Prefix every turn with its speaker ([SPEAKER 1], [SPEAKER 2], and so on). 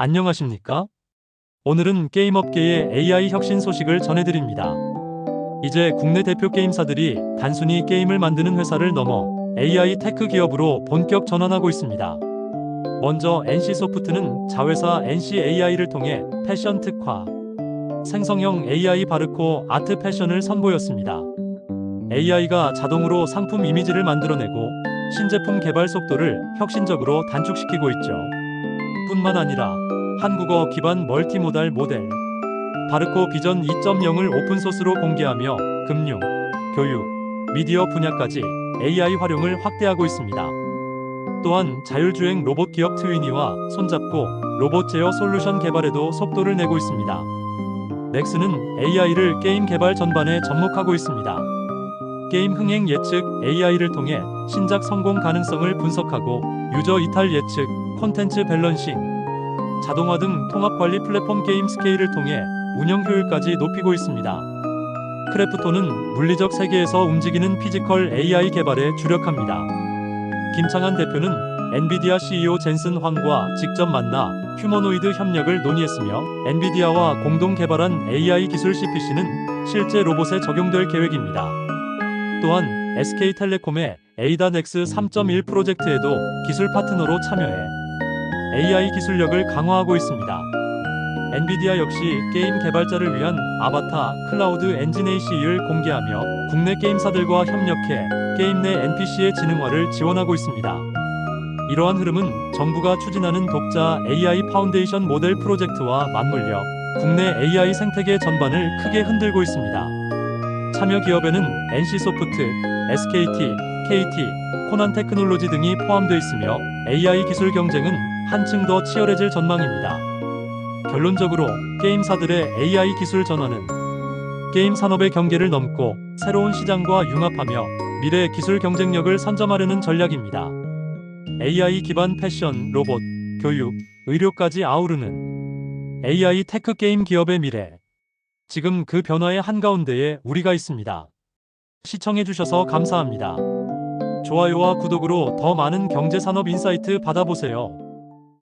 [SPEAKER 1] 안녕하십니까? 오늘은 게임업계의 AI 혁신 소식을 전해드립니다. 이제 국내 대표 게임사들이 단순히 게임을 만드는 회사를 넘어 AI 테크 기업으로 본격 전환하고 있습니다. 먼저 NC소프트는 자회사 NCAI를 통해 패션 특화, 생성형 AI 바르코 아트 패션을 선보였습니다. AI가 자동으로 상품 이미지를 만들어내고 신제품 개발 속도를 혁신적으로 단축시키고 있죠. 뿐만 아니라 한국어 기반 멀티모달 모델 바르코 비전 2.0을 오픈소스로 공개하며 금융, 교육, 미디어 분야까지 AI 활용을 확대하고 있습니다. 또한 자율주행 로봇 기업 트위니와 손잡고 로봇 제어 솔루션 개발에도 속도를 내고 있습니다. 넥슨은 AI를 게임 개발 전반에 접목하고 있습니다. 게임 흥행 예측 AI를 통해 신작 성공 가능성을 분석하고 유저 이탈 예측, 콘텐츠 밸런싱, 자동화 등 통합 관리 플랫폼 게임 스케일을 통해 운영 효율까지 높이고 있습니다. 크래프톤은 물리적 세계에서 움직이는 피지컬 AI 개발에 주력합니다. 김창한 대표는 엔비디아 CEO 젠슨 황과 직접 만나 휴머노이드 협력을 논의했으며 엔비디아와 공동 개발한 AI 기술 CPC는 실제 로봇에 적용될 계획입니다. 또한 SK텔레콤의 에이다넥스 3.1 프로젝트에도 기술 파트너로 참여해 AI 기술력을 강화하고 있습니다. 엔비디아 역시 게임 개발자를 위한 아바타 클라우드 AC를 공개하며 국내 게임사들과 협력해 게임 내 NPC의 지능화를 지원하고 있습니다. 이러한 흐름은 정부가 추진하는 독자 AI 파운데이션 모델 프로젝트와 맞물려 국내 AI 생태계 전반을 크게 흔들고 있습니다. 참여 기업에는 NC소프트, SKT, KT, 코난 테크놀로지 등이 포함되어 있으며 AI 기술 경쟁은 한층 더 치열해질 전망입니다. 결론적으로 게임사들의 AI 기술 전환은 게임 산업의 경계를 넘고 새로운 시장과 융합하며 미래 기술 경쟁력을 선점하려는 전략입니다. AI 기반 패션, 로봇, 교육, 의료까지 아우르는 AI 테크 게임 기업의 미래. 지금 그 변화의 한가운데에 우리가 있습니다. 시청해주셔서 감사합니다. 좋아요와 구독으로 더 많은 경제산업 인사이트 받아보세요.